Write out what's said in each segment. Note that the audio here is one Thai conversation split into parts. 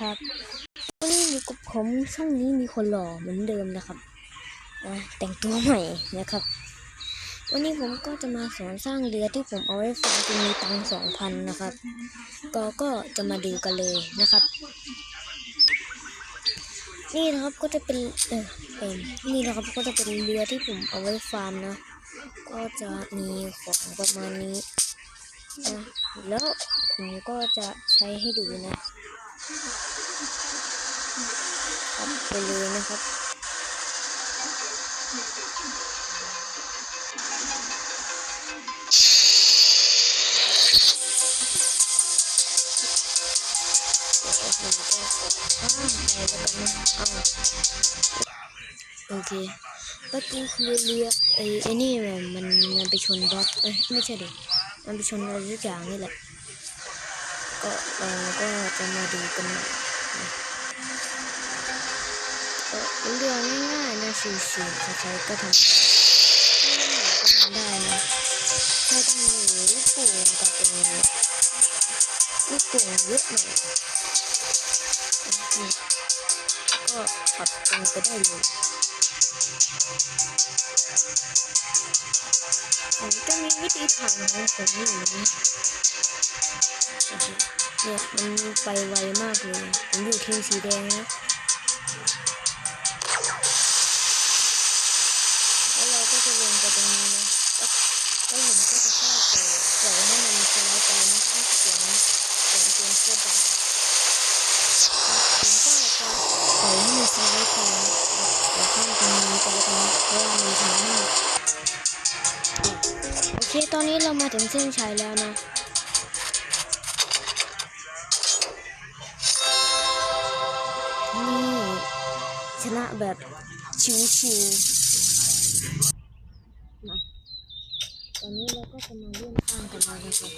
ครับวันนี้อยู่กับผมช่องนี้มีคนหล่อเหมือนเดิมนะครับอะแต่งตัวใหม่นะครับ วันนี้ผมก็จะมาสอนสร้างเรือที่ผมเอาไว้ฝากจะมีตังสองพันนะครับ ก็ก็จะมาดูกันเลยนะครับ นี่นะครับก็จะเป็นเออเออนี่นะครับก็จะเป็นเรือที่ผมเอาไว้ฟาร์มนะก็จะมีของประมาณนี้นะแล้วผมก็จะใช้ให้ดูนะ ครับไปเลยนะครับโอเคเมื่อกี้คือเรือไอ้ไอ้นี่มันมันมันไปชนบล็อกเอ้ยไม่ใช่ดิมันไปชนอะไรทุกอย่างนี่แหละ ก็เราก็จะมาดูกันนะก็เป็นเรื่องง่ายๆนะชิวๆใครๆก็ทำได้ก็ทำได้นะแค่ต้องมีลูกโป่งกับเออลูกโป่งเยอะหน่อยก็ขับตรงไปได้เลยผมก็มีวิธีผ่านของผมอยู่นะ เนี่ยมันไปไวมากเลยผมอยู่ทีมสีแดงนะแล้วเราก็จะลงไปตรงนี้นะแล้วผมก็จะเข้าไปปล่อยให้มันสไลด์ไปนะเสียงเสียงเกมโคตรดังผมก็จะปล่อยให้มันสไลด์ไปแล้วข้ามตรงนี้ไปตรงนี้เพราะว่ามีทางให้โอเคตอนนี้เรามาถึงเส้นชัยแล้วนะ ชนะแบบชิวๆนะตอนนี้เราก็จะมาเลื่อนข้างกันแล้วนะครับ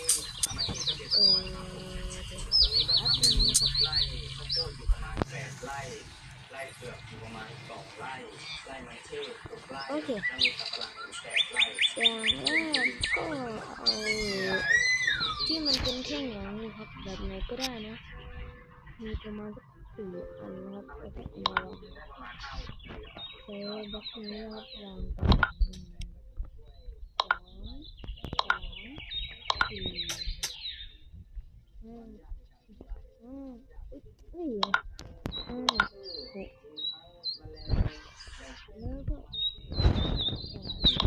เออเดี๋ยวแป๊บนึงนะครับไร่ข้าวโพดอยู่ประมาณแปดไร่ไร่เผือกอยู่ประมาณสองไร่ไร่มันเทศหกไร่โอเคแล้วมีสับปะหลังแปดไร่อย่างแรกก็เอาที่มันเป็นแท่งอย่างนี้ครับแบบไหนก็ได้นะมีประมาณสักสี่อันนะครับแล้วก็เอามาวาง บล็อกนี้ครับวางไปหนึ่งสองสามสี่ห้าห้าอุ๊ยเอ้ยห้าหกแล้วก็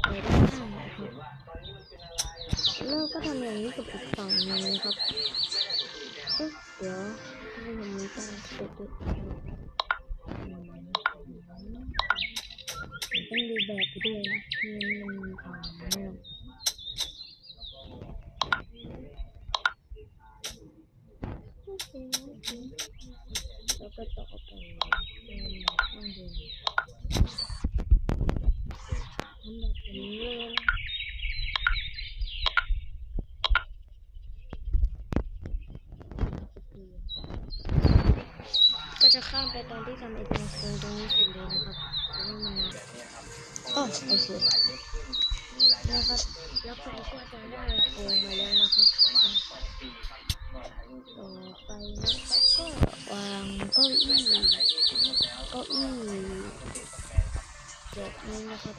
ไปด้านข้านะครับแล้วก็ทำอย่างนี้กับอีกฝั่งนึงนะครับเดี๋ยวให้มันมีตั้งกดด้วยอืมผมต้อง ดูแบบไปด้วยนะไม่งั้นมันพังแน่นอนโอเคโอเคแล้วก็ต่อไปข้างบนทำแบบนี้เลยนะก็จะข้ามไปตอนที่ทำไอ้ตรงโค้งตรงนี้เสร็จเลยนะครับเพราะว่ามันนาน อ๋อโอเคนะครับแล้วผมก็จะได้โค้งมาแล้วนะครับต่อไปนะครับก็วางเก้าอี้เก้าอี้แบบนี้นะครับ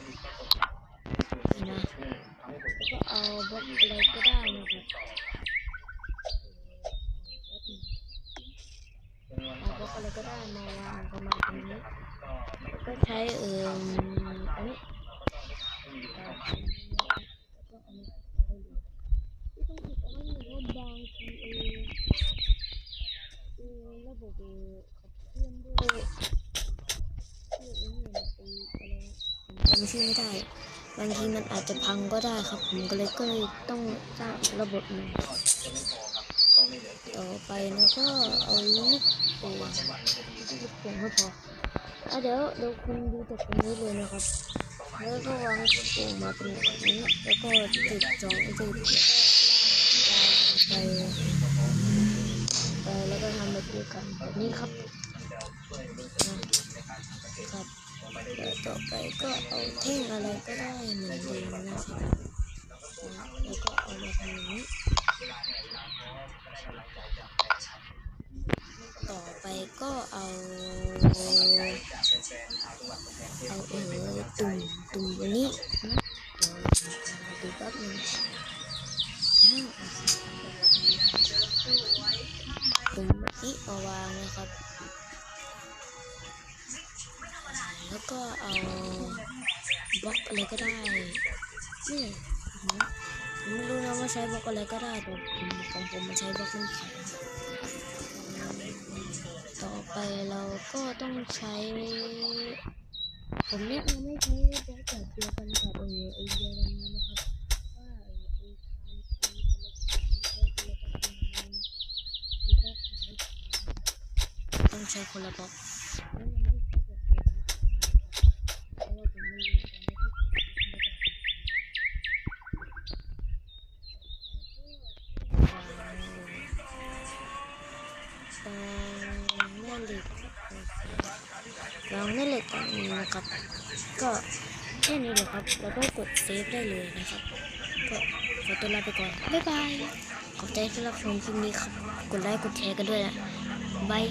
นะก็เอาบล็อกอะไรก็ได้นะครับเอาบล็อกอะไรก็ได้มาวางประมาณนี้ก็ใช้เอ่อำชื่อไม่ได้ บางทีมันอาจจะพังก็ได้ครับ ผมก็เลยก็เลยต้องสร้างระบบใหม่ต่อไปนะก็เอาลูกโป่งลูกโป่งให้พออะเดี๋ยวเดี๋ยวคุณดูจากตรงนี้เลยนะครับ แล้วก็วางลูกโป่งมาตรงนี้ แล้วก็จุดสองจุดแล้วก็ไปไปแล้วก็ทำแบบนี้กันแบบนี้ครับครับ ต่อไปก็เอาแท่งอะไรก็ได้เหมือนเดิมนะครับนะแล้วก็เอามาทำอย่างนี้ต่อไปก็เอาจากแฟนๆชาเอาเออตุ่มตุ่มนนี้นะ แล้วก็เอาบล็อกอะไรก็ได้นี่ผมไม่รู้นะว่าใช้บล็อกอะไรก็ได้แต่ผมของผมมันใช้บล็อกน้ำแข็งต่อไปเราก็ต้องใช้ ผมแนะนำให้ใช้บล็อกแบบเดียวกันกับเออไอเดียนี้นะครับว่าเออไอคานไออะไรแบบนี้ใช้คนละแบบนี้ต้องใช้คนละบล็อก วางแม่เหล็กวางแม่เหล็กตอนนี้นะครับ ก็แค่นี้เลยครับ แล้วก็กดเซฟได้เลยนะครับ ก็ขอตัวลาไปก่อน บ๊ายบาย ขอบใจที่รับชมคลิปนี้ครับ กดไลค์ กดแชร์กันด้วยนะบาย